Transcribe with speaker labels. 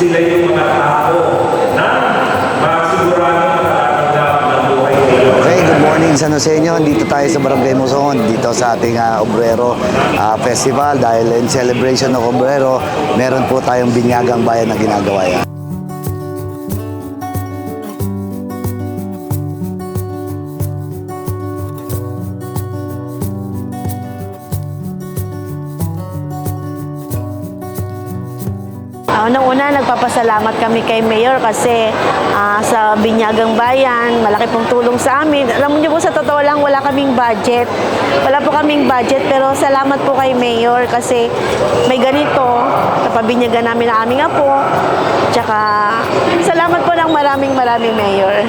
Speaker 1: Sila yung mga tao na masigurado morning San Jose nyo. Dito tayo sa Barangay Muson, dito sa ating uh, Obrero uh, Festival. Dahil in celebration ng Obrero, meron po tayong binyagang bayan na ginagawa yan.
Speaker 2: Uh, Unang-una, nagpapasalamat kami kay Mayor kasi ah, sa Binyagang Bayan, malaki pong tulong sa amin. Alam niyo po, sa totoo lang, wala kaming budget. Wala po kaming budget, pero salamat po kay Mayor kasi may ganito, napabinyagan namin ang aming apo. Tsaka, salamat po ng maraming maraming Mayor.